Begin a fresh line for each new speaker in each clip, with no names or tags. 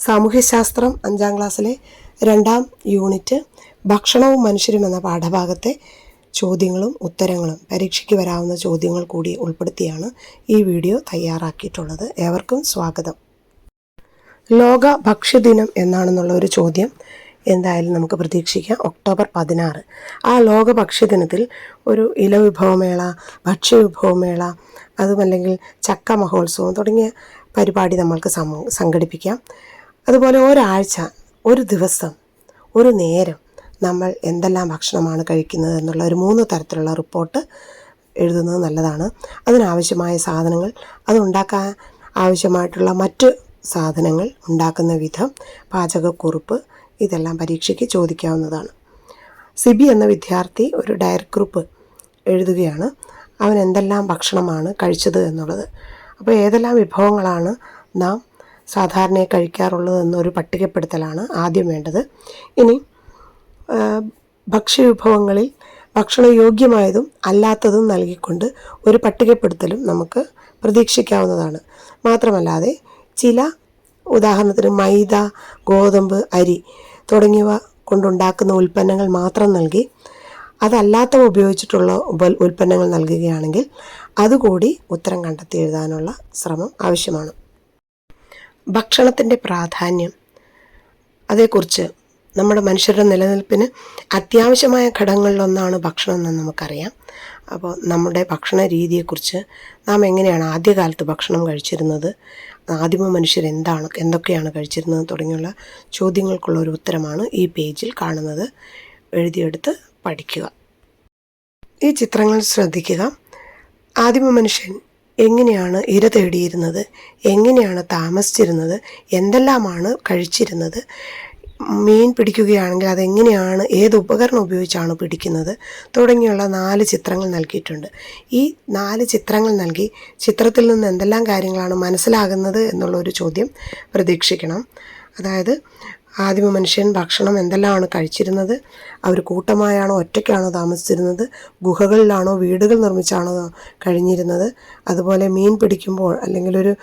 സാമൂഹ്യശാസ്ത്രം അഞ്ചാം ക്ലാസ്സിലെ രണ്ടാം യൂണിറ്റ് ഭക്ഷണവും മനുഷ്യരും എന്ന പാഠഭാഗത്തെ ചോദ്യങ്ങളും ഉത്തരങ്ങളും പരീക്ഷയ്ക്ക് വരാവുന്ന ചോദ്യങ്ങൾ കൂടി ഉൾപ്പെടുത്തിയാണ് ഈ വീഡിയോ തയ്യാറാക്കിയിട്ടുള്ളത്. ഏവർക്കും സ്വാഗതം. ലോക ഭക്ഷ്യദിനം എന്നാണെന്നുള്ള ഒരു ചോദ്യം എന്തായാലും നമുക്ക് പ്രതീക്ഷിക്കാം. ഒക്ടോബർ പതിനാറ്. ആ ലോക ഭക്ഷ്യദിനത്തിൽ ഒരു ഇല ഇലവിഭവമേള ഭക്ഷ്യവിഭവമേള അതുമല്ലെങ്കിൽ ചക്ക മഹോത്സവം തുടങ്ങിയ പരിപാടി നമ്മൾക്ക് സംഘടിപ്പിക്കാം. അതുപോലെ ഒരാഴ്ച ഒരു ദിവസം ഒരു നേരം നമ്മൾ എന്തെല്ലാം ഭക്ഷണമാണ് കഴിക്കുന്നത് എന്നുള്ള ഒരു മൂന്ന് തരത്തിലുള്ള റിപ്പോർട്ട് എഴുതുന്നത് നല്ലതാണ്. അതിനാവശ്യമായ സാധനങ്ങൾ അതുണ്ടാക്കാൻ ആവശ്യമായിട്ടുള്ള മറ്റ് സാധനങ്ങൾ ഉണ്ടാക്കുന്ന വിധം പാചകക്കുറിപ്പ് ഇതെല്ലാം പരീക്ഷയ്ക്ക് ചോദിക്കാവുന്നതാണ്. സിബി എന്ന വിദ്യാർത്ഥി ഒരു ഡയറി കുറിപ്പ് എഴുതുകയാണ്. അവൻ എന്തെല്ലാം ഭക്ഷണമാണ് കഴിച്ചത് എന്നുള്ളത്. അപ്പോൾ ഏതെല്ലാം വിഭവങ്ങളാണ് നാം സാധാരണയായി കഴിക്കാറുള്ളത് എന്നൊരു പട്ടികപ്പെടുത്തലാണ് ആദ്യം വേണ്ടത്. ഇനി ഭക്ഷ്യവിഭവങ്ങളിൽ ഭക്ഷണയോഗ്യമായതും അല്ലാത്തതും നൽകിക്കൊണ്ട് ഒരു പട്ടികപ്പെടുത്തലും നമുക്ക് പ്രതീക്ഷിക്കാവുന്നതാണ്. മാത്രമല്ലാതെ ചില ഉദാഹരണത്തിന് മൈദ ഗോതമ്പ് അരി തുടങ്ങിയവ കൊണ്ടുണ്ടാക്കുന്ന ഉൽപ്പന്നങ്ങൾ മാത്രം നൽകി അതല്ലാത്തവ ഉപയോഗിച്ചിട്ടുള്ള ഉപ ഉൽപ്പന്നങ്ങൾ നൽകുകയാണെങ്കിൽ അതുകൂടി ഉത്തരം കണ്ടെത്തി എഴുതാനുള്ള ശ്രമം ആവശ്യമാണ്. ഭക്ഷണത്തിന്റെ പ്രാധാന്യം. അതേക്കുറിച്ച് നമ്മുടെ മനുഷ്യരുടെ നിലനിൽപ്പിന് അത്യാവശ്യമായ ഘടകങ്ങളിലൊന്നാണ് ഭക്ഷണം എന്ന് നമുക്കറിയാം. അപ്പോൾ നമ്മുടെ ഭക്ഷണ രീതിയെക്കുറിച്ച് നാം എങ്ങനെയാണ് ആദ്യകാലത്ത് ഭക്ഷണം കഴിച്ചിരുന്നത്? ആദിമ മനുഷ്യർ എന്താണ് എന്തൊക്കെയാണ് കഴിച്ചിരുന്നത് തുടങ്ങിയുള്ള ചോദ്യങ്ങൾക്കുള്ള ഒരു ഉത്തരമാണ് ഈ പേജിൽ കാണുന്നത്. എഴുതിയെടുത്ത് പഠിക്കുക. ഈ ചിത്രങ്ങൾ ശ്രദ്ധിക്കുക. ആദിമ മനുഷ്യൻ എങ്ങനെയാണ് ഇര തേടിയിരുന്നത്? എങ്ങനെയാണ് താമസിച്ചിരുന്നത്? എന്തെല്ലാമാണ് കഴിച്ചിരുന്നത്? മീൻ പിടിക്കുകയാണെങ്കിൽ അതെങ്ങനെയാണ് ഏത് ഉപകരണം ഉപയോഗിച്ചാണ് പിടിക്കുന്നത്? തുടങ്ങിയുള്ള നാല് ചിത്രങ്ങൾ നൽകിയിട്ടുണ്ട്. ഈ നാല് ചിത്രങ്ങൾ നൽകി ചിത്രത്തിൽ നിന്ന് എന്തെല്ലാം കാര്യങ്ങളാണ് മനസ്സിലാകുന്നത് എന്നുള്ള ഒരു ചോദ്യം പ്രതീക്ഷിക്കണം. അതായത് ആദിമ മനുഷ്യൻ ഭക്ഷണം എന്തെല്ലാമാണ് കഴിച്ചിരുന്നത്? അവർ കൂട്ടമായാണോ ഒറ്റയ്ക്കാണോ താമസിച്ചിരുന്നത്? ഗുഹകളിലാണോ വീടുകൾ നിർമ്മിച്ചാണോ കഴിഞ്ഞിരുന്നത്? അതുപോലെ മീൻ പിടിക്കുമ്പോൾ അല്ലെങ്കിൽ ഒരു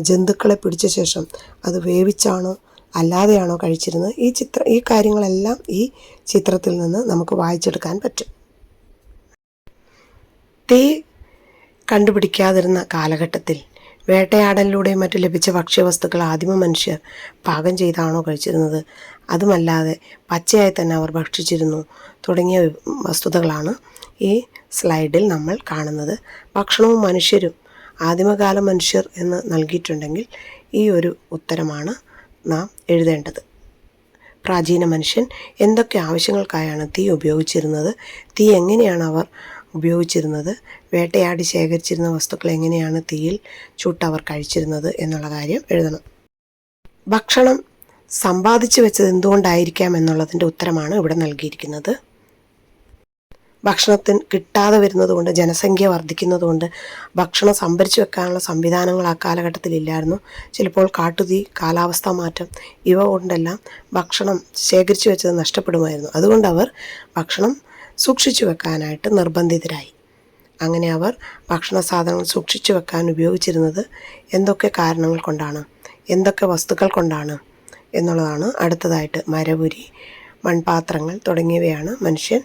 ജന്തുക്കളെ പിടിച്ച ശേഷം അത് വേവിച്ചാണോ അല്ലാതെയാണോ കഴിച്ചിരുന്നത്? ഈ ചിത്ര ഈ കാര്യങ്ങളെല്ലാം ഈ ചിത്രത്തിൽ നിന്ന് നമുക്ക് വായിച്ചെടുക്കാൻ പറ്റും. തീ കണ്ടുപിടിക്കാതിരുന്ന കാലഘട്ടത്തിൽ വേട്ടയാടലിലൂടെയും മറ്റു ലഭിച്ച ഭക്ഷ്യവസ്തുക്കൾ ആദിമ മനുഷ്യർ പാകം ചെയ്താണോ കഴിച്ചിരുന്നത്. അതുമല്ലാതെ പച്ചയായി തന്നെ അവർ ഭക്ഷിച്ചിരുന്നു തുടങ്ങിയ വസ്തുതകളാണ് ഈ സ്ലൈഡിൽ നമ്മൾ കാണുന്നത്. ഭക്ഷണവും മനുഷ്യരും ആദിമകാല മനുഷ്യർ എന്ന് നൽകിയിട്ടുണ്ടെങ്കിൽ ഈ ഒരു ഉത്തരമാണ് നാം എഴുതേണ്ടത്. പ്രാചീന മനുഷ്യൻ എന്തൊക്കെ ആവശ്യങ്ങൾക്കായാണ് തീ ഉപയോഗിച്ചിരുന്നത്? തീ എങ്ങനെയാണ് അവർ ഉപയോഗിച്ചിരുന്നത് വേട്ടയാടി ശേഖരിച്ചിരുന്ന വസ്തുക്കൾ എങ്ങനെയാണ് തീയിൽ ചുട്ടവർ കഴിച്ചിരുന്നത് എന്നുള്ള കാര്യം എഴുതണം. ഭക്ഷണം സമ്പാദിച്ചു വെച്ചത് എന്തുകൊണ്ടായിരിക്കാം എന്നുള്ളതിന്റെ ഉത്തരമാണ് ഇവിടെ നൽകിയിരിക്കുന്നത്. ഭക്ഷണത്തിന് കിട്ടാതെ വരുന്നതുകൊണ്ട് ജനസംഖ്യ വർദ്ധിക്കുന്നതുകൊണ്ട് ഭക്ഷണം സംഭരിച്ചു വെക്കാനുള്ള സംവിധാനങ്ങൾ ആ കാലഘട്ടത്തിൽ ഇല്ലായിരുന്നു. ചിലപ്പോൾ കാട്ടുതീ കാലാവസ്ഥാ മാറ്റം ഇവ കൊണ്ടെല്ലാം ഭക്ഷണം ശേഖരിച്ചു വെച്ചത് നഷ്ടപ്പെടുമായിരുന്നു. അതുകൊണ്ട് അവർ ഭക്ഷണം സൂക്ഷിച്ചു വെക്കാനായിട്ട് നിർബന്ധിതരായി. അങ്ങനെ അവർ ഭക്ഷണ സാധനങ്ങൾ സൂക്ഷിച്ചു വെക്കാൻ ഉപയോഗിച്ചിരുന്നത് എന്തൊക്കെ കാരണങ്ങൾ കൊണ്ടാണ് എന്തൊക്കെ വസ്തുക്കൾ കൊണ്ടാണ് എന്നുള്ളതാണ് അടുത്തതായിട്ട് മരപുരി മൺപാത്രങ്ങൾ തുടങ്ങിയവയാണ് മനുഷ്യൻ.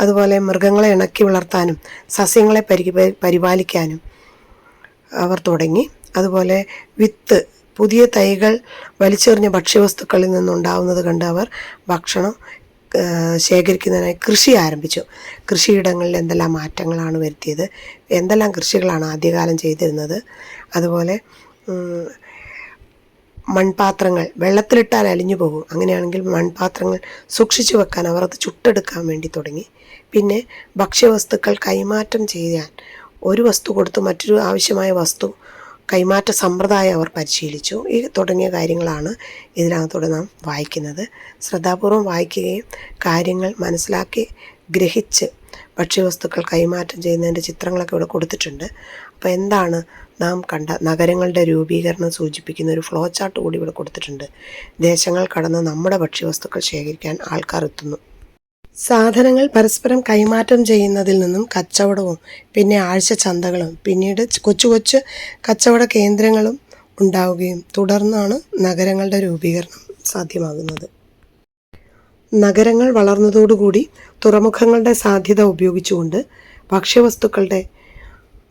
അതുപോലെ മൃഗങ്ങളെ ഇണക്കി വളർത്താനും സസ്യങ്ങളെ പരി പരിപാലിക്കാനും അവർ തുടങ്ങി. അതുപോലെ വിത്ത് പുതിയ തൈകൾ വലിച്ചെറിഞ്ഞ ഭക്ഷ്യവസ്തുക്കളിൽ നിന്നുണ്ടാവുന്നത് കണ്ട് അവർ ഭക്ഷണം ശേഖരിക്കുന്നതിനായി കൃഷി ആരംഭിച്ചു. കൃഷിയിടങ്ങളിൽ എന്തെല്ലാം മാറ്റങ്ങളാണ് വരുത്തിയത്? എന്തെല്ലാം കൃഷികളാണ് ആദ്യകാലം ചെയ്തിരുന്നത്? അതുപോലെ മൺപാത്രങ്ങൾ വെള്ളത്തിലിട്ടാൽ അലിഞ്ഞു പോകും. അങ്ങനെയാണെങ്കിൽ മൺപാത്രങ്ങൾ സൂക്ഷിച്ചു വെക്കാൻ അവർ അത് ചുട്ടെടുക്കാൻ വേണ്ടി തുടങ്ങി. പിന്നെ ഭക്ഷ്യവസ്തുക്കൾ കൈമാറ്റം ചെയ്യാൻ ഒരു വസ്തു കൊടുത്ത് മറ്റൊരു ആവശ്യമായ വസ്തു കൈമാറ്റ സമ്പ്രദായം അവർ പരിശീലിച്ചു. ഈ തുടങ്ങിയ കാര്യങ്ങളാണ് ഇതിനകത്തൂടെ നാം വായിക്കുന്നത്. ശ്രദ്ധാപൂർവം വായിക്കുകയും കാര്യങ്ങൾ മനസ്സിലാക്കി ഗ്രഹിച്ച് ഭക്ഷ്യവസ്തുക്കൾ കൈമാറ്റം ചെയ്യുന്നതിന്റെ ചിത്രങ്ങളൊക്കെ ഇവിടെ കൊടുത്തിട്ടുണ്ട്. അപ്പോൾ എന്താണ് നാം കണ്ട നഗരങ്ങളുടെ രൂപീകരണം സൂചിപ്പിക്കുന്ന ഒരു ഫ്ലോ ചാർട്ട് കൂടി ഇവിടെ കൊടുത്തിട്ടുണ്ട്. ദേശങ്ങൾ കടന്ന് നമ്മുടെ ഭക്ഷ്യവസ്തുക്കൾ ശേഖരിക്കാൻ ആൾക്കാർ എത്തുന്നു. സാധനങ്ങൾ പരസ്പരം കൈമാറ്റം ചെയ്യുന്നതിൽ നിന്നും കച്ചവടവും പിന്നെ ആഴ്ച ചന്തകളും പിന്നീട് കൊച്ചു കൊച്ചു കച്ചവട കേന്ദ്രങ്ങളും ഉണ്ടാവുകയും തുടർന്നാണ് നഗരങ്ങളുടെ രൂപീകരണം സാധ്യമാകുന്നത്. നഗരങ്ങൾ വളർന്നതോടുകൂടി തുറമുഖങ്ങളുടെ സാധ്യത ഉപയോഗിച്ചുകൊണ്ട് ഭക്ഷ്യവസ്തുക്കളുടെ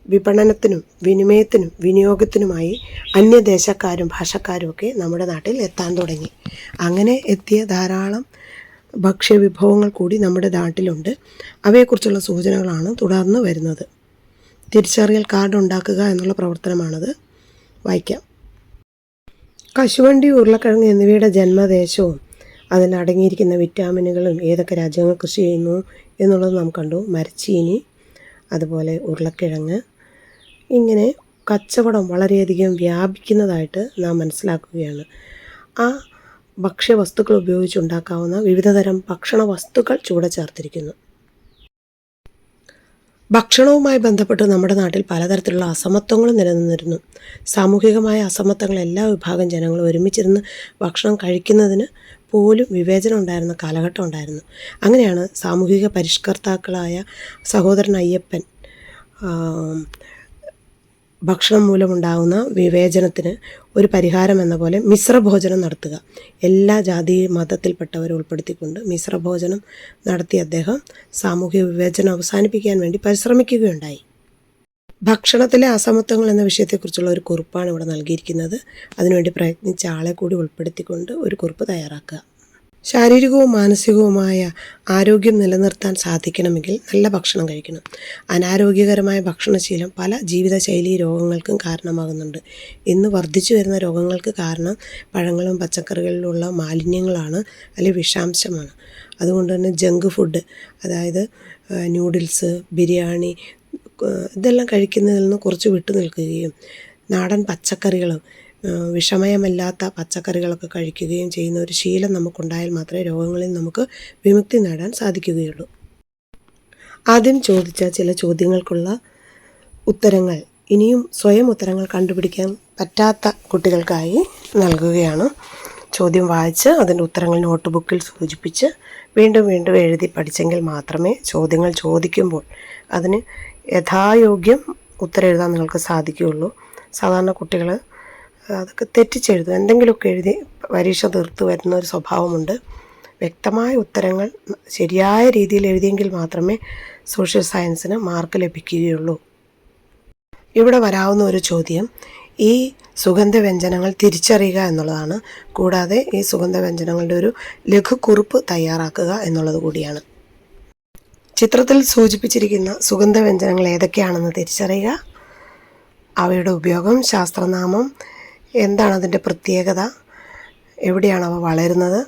വിപണനത്തിനും വിനിമയത്തിനും വിനിയോഗത്തിനുമായി അന്യദേശക്കാരും ഭാഷക്കാരും ഒക്കെ നമ്മുടെ നാട്ടിൽ എത്താൻ തുടങ്ങി. അങ്ങനെ എത്തിയ ധാരാളം ഭക്ഷ്യവിഭവങ്ങൾ കൂടി നമ്മുടെ നാട്ടിലുണ്ട്. അവയെക്കുറിച്ചുള്ള സൂചനകളാണ് തുടർന്ന് വരുന്നത്. തിരിച്ചറിയൽ കാർഡ് ഉണ്ടാക്കുക എന്നുള്ള പ്രവർത്തനമാണത്. വായിക്കാം. കശുവണ്ടി ഉരുളക്കിഴങ്ങ് എന്നിവയുടെ ജന്മദേശവും അതിൽ അടങ്ങിയിരിക്കുന്ന വിറ്റാമിനുകളും ഏതൊക്കെ രാജ്യങ്ങൾ കൃഷി ചെയ്യുന്നു എന്നുള്ളത് നാം കണ്ടു. മരച്ചീനി അതുപോലെ ഉരുളക്കിഴങ്ങ്. ഇങ്ങനെ കച്ചവടം വളരെയധികം വ്യാപിക്കുന്നതായിട്ട് നാം മനസ്സിലാക്കുകയാണ്. ആ ഭക്ഷ്യവസ്തുക്കൾ ഉപയോഗിച്ചുണ്ടാക്കാവുന്ന വിവിധതരം ഭക്ഷണ വസ്തുക്കൾ ചുവടെ ചേർത്തിരിക്കുന്നു. ഭക്ഷണവുമായി ബന്ധപ്പെട്ട് നമ്മുടെ നാട്ടിൽ പലതരത്തിലുള്ള അസമത്വങ്ങളും നിലനിന്നിരുന്നു. സാമൂഹികമായ അസമത്വങ്ങൾ എല്ലാ വിഭാഗം ജനങ്ങളും ഒരുമിച്ചിരുന്ന് ഭക്ഷണം കഴിക്കുന്നതിന് പോലും വിവേചനം ഉണ്ടായിരുന്ന കാലഘട്ടം ഉണ്ടായിരുന്നു. അങ്ങനെയാണ് സാമൂഹിക പരിഷ്കർത്താക്കളായ സഹോദരൻ അയ്യപ്പൻ ഭക്ഷണം മൂലമുണ്ടാകുന്ന വിവേചനത്തിന് ഒരു പരിഹാരം എന്ന പോലെ മിശ്രഭോജനം നടത്തുക. എല്ലാ ജാതി മതത്തിൽപ്പെട്ടവരെ ഉൾപ്പെടുത്തിക്കൊണ്ട് മിശ്രഭോജനം നടത്തിയ അദ്ദേഹം സാമൂഹ്യ വിവേചനം അവസാനിപ്പിക്കാൻ വേണ്ടി പരിശ്രമിക്കുകയുണ്ടായി. ഭക്ഷണത്തിലെ അസമത്വങ്ങൾ എന്ന വിഷയത്തെക്കുറിച്ചുള്ള ഒരു കുറിപ്പാണ് ഇവിടെ നൽകിയിരിക്കുന്നത്. അതിനുവേണ്ടി പ്രയത്നിച്ച ആളെ കൂടി ഉൾപ്പെടുത്തിക്കൊണ്ട് ഒരു കുറിപ്പ് തയ്യാറാക്കുക. ശാരീരികവും മാനസികവുമായ ആരോഗ്യം നിലനിർത്താൻ സാധിക്കണമെങ്കിൽ നല്ല ഭക്ഷണം കഴിക്കണം. അനാരോഗ്യകരമായ ഭക്ഷണശീലം പല ജീവിതശൈലി രോഗങ്ങൾക്കും കാരണമാകുന്നുണ്ട്. ഇന്ന് വർദ്ധിച്ചു വരുന്ന രോഗങ്ങൾക്ക് കാരണം പഴങ്ങളും പച്ചക്കറികളിലുള്ള മാലിന്യങ്ങളാണ് അല്ലെങ്കിൽ വിഷാംശമാണ്. അതുകൊണ്ട് തന്നെ ജങ്ക് ഫുഡ് അതായത് ന്യൂഡിൽസ് ബിരിയാണി ഇതെല്ലാം കഴിക്കുന്നതിൽ നിന്ന് കുറച്ച് വിട്ടു നിൽക്കുകയും നാടൻ പച്ചക്കറികളും വിഷമയമല്ലാത്ത പച്ചക്കറികളൊക്കെ കഴിക്കുകയും ചെയ്യുന്ന ഒരു ശീലം നമുക്കുണ്ടായാൽ മാത്രമേ രോഗങ്ങളിൽ നമുക്ക് വിമുക്തി നേടാൻ സാധിക്കുകയുള്ളൂ. ആദ്യം ചോദിച്ച ചില ചോദ്യങ്ങൾക്കുള്ള ഉത്തരങ്ങൾ ഇനിയും സ്വയം ഉത്തരങ്ങൾ കണ്ടുപിടിക്കാൻ പറ്റാത്ത കുട്ടികൾക്കായി നൽകുകയാണ്. ചോദ്യം വായിച്ച് അതിന്റെ ഉത്തരങ്ങൾ നോട്ട് ബുക്കിൽ സൂചിപ്പിച്ച് വീണ്ടും വീണ്ടും എഴുതി പഠിച്ചെങ്കിൽ മാത്രമേ ചോദ്യങ്ങൾ ചോദിക്കുമ്പോൾ അതിന് യഥായോഗ്യം ഉത്തരം എഴുതാൻ നിങ്ങൾക്ക് സാധിക്കുകയുള്ളൂ. സാധാരണ കുട്ടികൾ അതൊക്കെ തെറ്റിച്ചെഴുതും എന്തെങ്കിലുമൊക്കെ എഴുതി പരീക്ഷ തീർത്ത് വരുന്ന ഒരു സ്വഭാവമുണ്ട്. വ്യക്തമായ ഉത്തരങ്ങൾ ശരിയായ രീതിയിൽ എഴുതിയെങ്കിൽ മാത്രമേ സോഷ്യൽ സയൻസിന് മാർക്ക് ലഭിക്കുകയുള്ളൂ. ഇവിടെ വരാവുന്ന ഒരു ചോദ്യം ഈ സുഗന്ധവ്യഞ്ജനങ്ങൾ തിരിച്ചറിയുക എന്നുള്ളതാണ്. കൂടാതെ ഈ സുഗന്ധവ്യഞ്ജനങ്ങളുടെ ഒരു ലഘുക്കുറിപ്പ് തയ്യാറാക്കുക എന്നുള്ളത് കൂടിയാണ്. ചിത്രത്തിൽ സൂചിപ്പിച്ചിരിക്കുന്ന സുഗന്ധവ്യഞ്ജനങ്ങൾ ഏതൊക്കെയാണെന്ന് തിരിച്ചറിയുക. അവയുടെ ഉപയോഗം ശാസ്ത്രനാമം എന്താണ് അതിന്റെ പ്രത്യേകത? എവിടെയാണ് അവ വളരുന്നത്?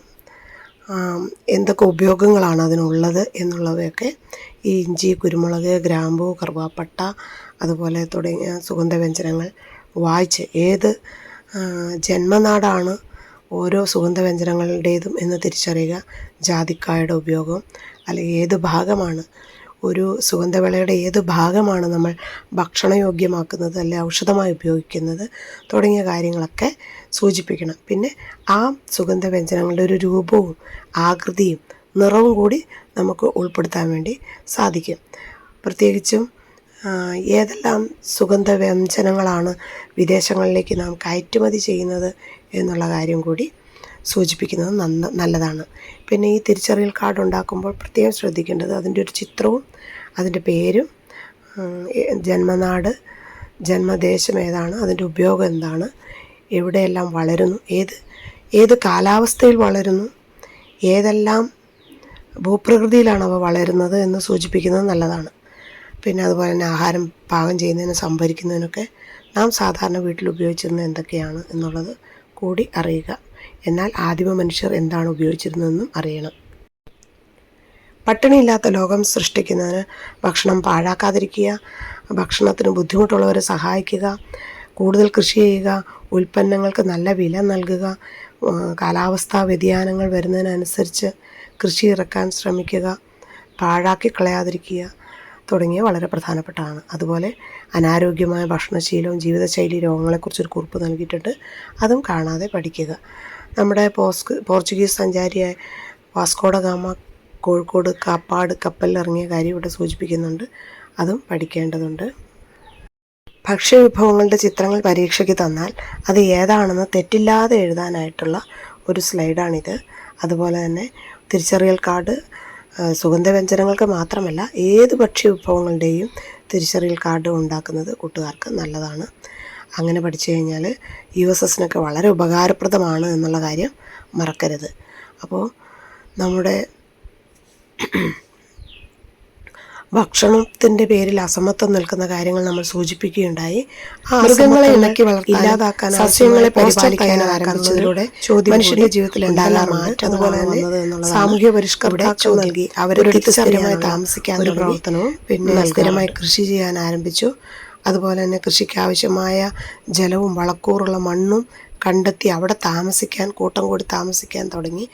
എന്തൊക്കെ ഉപയോഗങ്ങളാണ് അതിനുള്ളത് എന്നുള്ളവയൊക്കെ ഈ ഇഞ്ചി കുരുമുളക് ഗ്രാമ്പു കറുവാപ്പട്ട അതുപോലെ തുടങ്ങിയ സുഗന്ധവ്യഞ്ജനങ്ങൾ വായിച്ച് ഏത് ജന്മനാടാണ് ഓരോ സുഗന്ധവ്യഞ്ജനങ്ങളുടേതും എന്ന് തിരിച്ചറിയുക. ജാതിക്കായുടെ ഉപയോഗം അല്ലെങ്കിൽ ഏത് ഭാഗമാണ് ഒരു സുഗന്ധവിളയുടെ ഏത് ഭാഗമാണ് നമ്മൾ ഭക്ഷണയോഗ്യമാക്കുന്നത് അല്ലെ ഔഷധമായി ഉപയോഗിക്കുന്നത് തുടങ്ങിയ കാര്യങ്ങളൊക്കെ സൂചിപ്പിക്കണം. പിന്നെ ആ സുഗന്ധവ്യഞ്ജനങ്ങളുടെ ഒരു രൂപവും ആകൃതിയും നിറവും കൂടി നമുക്ക് ഉൾപ്പെടുത്താൻ വേണ്ടി സാധിക്കും. പ്രത്യേകിച്ചും ഏതെല്ലാം ഏതെല്ലാം സുഗന്ധവ്യഞ്ജനങ്ങളാണ് വിദേശങ്ങളിലേക്ക് നാം കയറ്റുമതി ചെയ്യുന്നത് എന്നുള്ള കാര്യം കൂടി സൂചിപ്പിക്കുന്നത് നന്ന നല്ലതാണ്. പിന്നെ ഈ തിരിച്ചറിയൽ കാർഡ് ഉണ്ടാക്കുമ്പോൾ പ്രത്യേകം ശ്രദ്ധിക്കേണ്ടത് അതിന്റെ ഒരു ചിത്രവും അതിന്റെ പേരും ജന്മനാട് ജന്മദേശം ഏതാണ് അതിന്റെ ഉപയോഗം എന്താണ് എവിടെയെല്ലാം വളരുന്നു ഏത് ഏത് കാലാവസ്ഥയിൽ വളരുന്നു ഏതെല്ലാം ഭൂപ്രകൃതിയിലാണ് അവ വളരുന്നത് എന്ന് സൂചിപ്പിക്കുന്നത് നല്ലതാണ്. പിന്നെ അതുപോലെ തന്നെ ആഹാരം പാകം ചെയ്യുന്നതിനും സംഭരിക്കുന്നതിനൊക്കെ നാം സാധാരണ വീട്ടിൽ ഉപയോഗിച്ചിരുന്നത് എന്തൊക്കെയാണ് എന്നുള്ളത് കൂടി അറിയുക. എന്നാൽ ആദിമ മനുഷ്യർ എന്താണ് ഉപയോഗിച്ചിരുന്നതെന്നും അറിയണം. പട്ടിണിയില്ലാത്ത ലോകം സൃഷ്ടിക്കുന്നതിന് ഭക്ഷണം പാഴാക്കാതിരിക്കുക ഭക്ഷണത്തിന് ബുദ്ധിമുട്ടുള്ളവരെ സഹായിക്കുക കൂടുതൽ കൃഷി ചെയ്യുക ഉൽപ്പന്നങ്ങൾക്ക് നല്ല വില നൽകുക കാലാവസ്ഥാ വ്യതിയാനങ്ങൾ വരുന്നതിനനുസരിച്ച് കൃഷി ഇറക്കാൻ ശ്രമിക്കുക പാഴാക്കി കളയാതിരിക്കുക തുടങ്ങിയ വളരെ പ്രധാനപ്പെട്ടതാണ്. അതുപോലെ അനാരോഗ്യമായ ഭക്ഷണശീലവും ജീവിതശൈലി രോഗങ്ങളെക്കുറിച്ചൊരു കുറിപ്പ് നൽകിയിട്ടുണ്ട്. അതും കാണാതെ പഠിക്കുക. നമ്മുടെ പോസ്ക് Portuguese സഞ്ചാരിയായ Vasco da Gama Kozhikode Kappad കപ്പൽ ഇറങ്ങിയ കാര്യം ഇവിടെ സൂചിപ്പിക്കുന്നുണ്ട്. അതും പഠിക്കേണ്ടതുണ്ട്. ഭക്ഷ്യവിഭവങ്ങളുടെ ചിത്രങ്ങൾ പരീക്ഷയ്ക്ക് തന്നാൽ അത് ഏതാണെന്ന് തെറ്റില്ലാതെ എഴുതാനായിട്ടുള്ള ഒരു സ്ലൈഡാണിത്. അതുപോലെ തന്നെ തിരിച്ചറിയൽ കാർഡ് സുഗന്ധവ്യഞ്ജനങ്ങൾക്ക് മാത്രമല്ല ഏത് ഭക്ഷ്യവിഭവങ്ങളുടെയും തിരിച്ചറിയൽ കാർഡ് ഉണ്ടാക്കുന്നത് കൂട്ടുകാർക്ക് നല്ലതാണ്. അങ്ങനെ പഠിച്ചു കഴിഞ്ഞാൽ യു എസ് എസിനൊക്കെ വളരെ ഉപകാരപ്രദമാണ് എന്നുള്ള കാര്യം മറക്കരുത് അപ്പോൾ നമ്മുടെ ഭക്ഷണത്തിന്റെ പേരിൽ അസമത്വം നിൽക്കുന്ന കാര്യങ്ങൾ നമ്മൾ സൂചിപ്പിക്കുകയുണ്ടായി
മൃഗങ്ങളെ ഇണക്കി
ഇല്ലാതാക്കാൻ
സസ്യങ്ങളെ പരിപാലിക്കാനും ചോദ്യം
മനുഷ്യന്റെ ജീവിതത്തിൽ
ഉണ്ടാകാറുണ്ട്.
മാറ്റം അതുപോലെ തന്നെ സാമൂഹ്യ പരിഷ്കർത്താക്കൾ. നൽകി
അവരുടെ
സ്ഥിരമായി താമസിക്കാൻ.
പ്രവർത്തനവും
പിന്നെ സ്ഥിരമായി കൃഷി ചെയ്യാൻ ആരംഭിച്ചു അതുപോലെ തന്നെ കൃഷിക്ക് ആവശ്യമായ ജലവും വളക്കൂറുള്ള മണ്ണും കണ്ടെത്തി അവിടെ താമസിക്കാൻ കൂട്ടം കൂടി താമസിക്കാൻ തുടങ്ങി.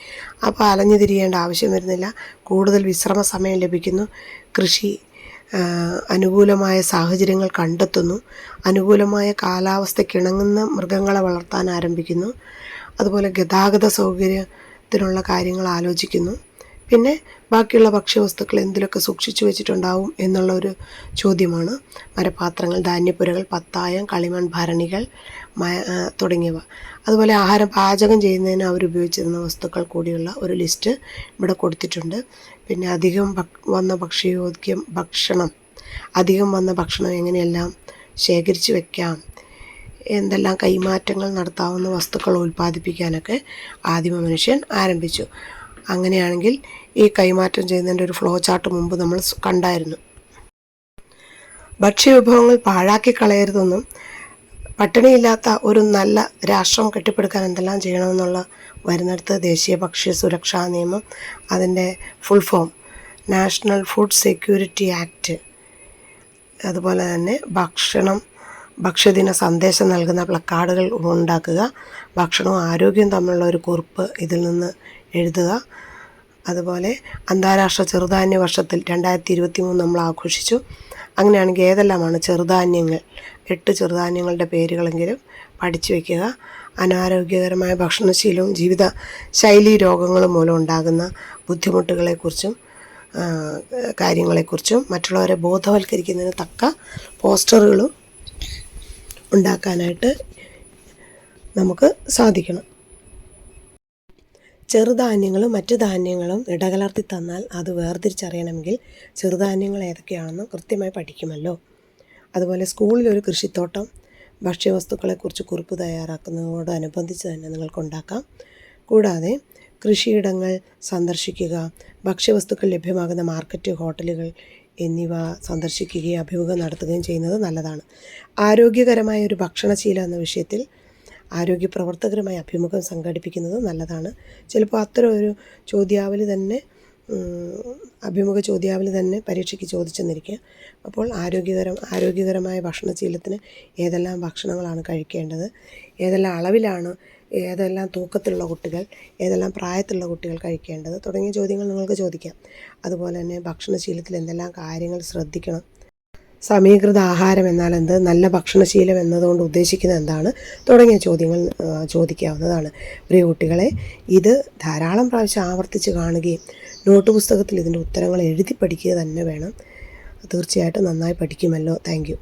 അപ്പോൾ അലഞ്ഞു തിരിയേണ്ട ആവശ്യം വരുന്നില്ല. കൂടുതൽ വിശ്രമ സമയം ലഭിക്കുന്നു. കൃഷി അനുകൂലമായ സാഹചര്യങ്ങൾ കണ്ടെത്തുന്നു. അനുകൂലമായ കാലാവസ്ഥയ്ക്കിണങ്ങുന്ന മൃഗങ്ങളെ വളർത്താൻ ആരംഭിക്കുന്നു. അതുപോലെ ഗതാഗത സൗകര്യത്തിനുള്ള കാര്യങ്ങൾ ആലോചിക്കുന്നു. പിന്നെ ബാക്കിയുള്ള ഭക്ഷ്യവസ്തുക്കൾ എന്തിലൊക്കെ സൂക്ഷിച്ചു വെച്ചിട്ടുണ്ടാവും എന്നുള്ള ഒരു ചോദ്യമാണ്. മരപാത്രങ്ങൾ ധാന്യപ്പുരകൾ പത്തായം കളിമൺ ഭരണികൾ തുടങ്ങിയവ. അതുപോലെ ആഹാരം പാചകം ചെയ്യുന്നതിന് അവർ ഉപയോഗിച്ചിരുന്ന വസ്തുക്കൾ കൂടിയുള്ള ഒരു ലിസ്റ്റ് ഇവിടെ കൊടുത്തിട്ടുണ്ട്. പിന്നെ അധികം വന്ന ഭക്ഷ്യയോഗ്യം ഭക്ഷണം അധികം വന്ന ഭക്ഷണം എങ്ങനെയെല്ലാം ശേഖരിച്ചു വെക്കാം എന്തെല്ലാം കൈമാറ്റങ്ങൾ നടത്താവുന്ന വസ്തുക്കൾ ഉൽപ്പാദിപ്പിക്കാനൊക്കെ ആദിമ മനുഷ്യൻ ആരംഭിച്ചു. അങ്ങനെയാണെങ്കിൽ ഈ കൈമാറ്റം ചെയ്യുന്നതിന്റെ ഒരു ഫ്ലോ ചാർട്ട് മുമ്പ് നമ്മൾ കണ്ടായിരുന്നു. ഭക്ഷ്യവിഭവങ്ങൾ പാഴാക്കി കളയരുതെന്നും പട്ടിണിയില്ലാത്ത ഒരു നല്ല രാഷ്ട്രം കെട്ടിപ്പടുക്കാൻ എന്തെല്ലാം ചെയ്യണമെന്നുള്ള വരുന്നിടത്ത് ദേശീയ ഭക്ഷ്യ സുരക്ഷാ നിയമം അതിന്റെ full form national food security act അതുപോലെ തന്നെ ഭക്ഷണം ഭക്ഷ്യദിന സന്ദേശം നൽകുന്ന പ്ലക്കാർഡുകൾ ഉണ്ടാക്കുക ഭക്ഷണവും ആരോഗ്യവും തമ്മിലുള്ള ഒരു കുറിപ്പ് ഇതിൽ നിന്ന് എഴുതുക. അതുപോലെ അന്താരാഷ്ട്ര ചെറുധാന്യ വർഷത്തിൽ രണ്ടായിരത്തി ഇരുപത്തി മൂന്ന് നമ്മൾ ആഘോഷിച്ചു. അങ്ങനെയാണെങ്കിൽ ഏതെല്ലാമാണ് ചെറുധാന്യങ്ങൾ? എട്ട് ചെറുധാന്യങ്ങളുടെ പേരുകളെങ്കിലും പഠിച്ചു വയ്ക്കുക അനാരോഗ്യകരമായ ഭക്ഷണശീലവും ജീവിത ശൈലി രോഗങ്ങളും മൂലം ഉണ്ടാകുന്ന ബുദ്ധിമുട്ടുകളെക്കുറിച്ചും കാര്യങ്ങളെക്കുറിച്ചും മറ്റുള്ളവരെ ബോധവൽക്കരിക്കുന്നതിന് തക്ക പോസ്റ്ററുകളും ഉണ്ടാക്കാനായിട്ട് നമുക്ക് സാധിക്കണം. ചെറുധാന്യങ്ങളും മറ്റു ധാന്യങ്ങളും ഇടകലർത്തി തന്നാൽ അത് വേർതിരിച്ചറിയണമെങ്കിൽ ചെറുധാന്യങ്ങൾ ഏതൊക്കെയാണെന്ന് കൃത്യമായി പഠിക്കുമല്ലോ. അതുപോലെ സ്കൂളിലൊരു കൃഷിത്തോട്ടം ഭക്ഷ്യവസ്തുക്കളെക്കുറിച്ച് കുറിപ്പ് തയ്യാറാക്കുന്നതോടനുബന്ധിച്ച് തന്നെ നിങ്ങൾക്ക് ഉണ്ടാക്കാം. കൂടാതെ കൃഷിയിടങ്ങൾ സന്ദർശിക്കുക ഭക്ഷ്യവസ്തുക്കൾ ലഭ്യമാകുന്ന മാർക്കറ്റ് ഹോട്ടലുകൾ എന്നിവ സന്ദർശിക്കുകയും അഭിമുഖം നടത്തുകയും ചെയ്യുന്നത് നല്ലതാണ്. ആരോഗ്യകരമായ ഒരു ഭക്ഷണശീലം എന്ന വിഷയത്തിൽ ആരോഗ്യ പ്രവർത്തകരുമായി അഭിമുഖം സംഘടിപ്പിക്കുന്നത് നല്ലതാണ്. ചിലപ്പോൾ അത്തരം ഒരു ചോദ്യാവലി തന്നെ അഭിമുഖ ചോദ്യാവലി തന്നെ പരീക്ഷയ്ക്ക് ചോദിച്ചെന്നിരിക്കുക അപ്പോൾ ആരോഗ്യകരം ആരോഗ്യകരമായ ഭക്ഷണശീലത്തിന് ഏതെല്ലാം ഭക്ഷണങ്ങളാണ് കഴിക്കേണ്ടത്? ഏതെല്ലാം അളവിലാണ് ഏതെല്ലാം തൂക്കത്തിലുള്ള കുട്ടികൾ ഏതെല്ലാം പ്രായത്തിലുള്ള കുട്ടികൾ കഴിക്കേണ്ടത്? തുടങ്ങിയ ചോദ്യങ്ങൾ നിങ്ങൾക്ക് ചോദിക്കാം. അതുപോലെ തന്നെ ഭക്ഷണശീലത്തിൽ എന്തെല്ലാം കാര്യങ്ങൾ ശ്രദ്ധിക്കണം? സമീകൃത ആഹാരം എന്നാൽ എന്ത്? നല്ല ഭക്ഷണശീലം എന്നതുകൊണ്ട് ഉദ്ദേശിക്കുന്നത് എന്താണ്? തുടങ്ങിയ ചോദ്യങ്ങൾ ചോദിക്കാവുന്നതാണ്. പ്രിയ കുട്ടികളെ ഇത് ധാരാളം പ്രാവശ്യം ആവർത്തിച്ച് കാണുകയും നോട്ട് പുസ്തകത്തിൽ ഇതിന്റെ ഉത്തരങ്ങൾ എഴുതി പഠിക്കുക തന്നെ വേണം. തീർച്ചയായിട്ടും നന്നായി പഠിക്കുമല്ലോ. താങ്ക്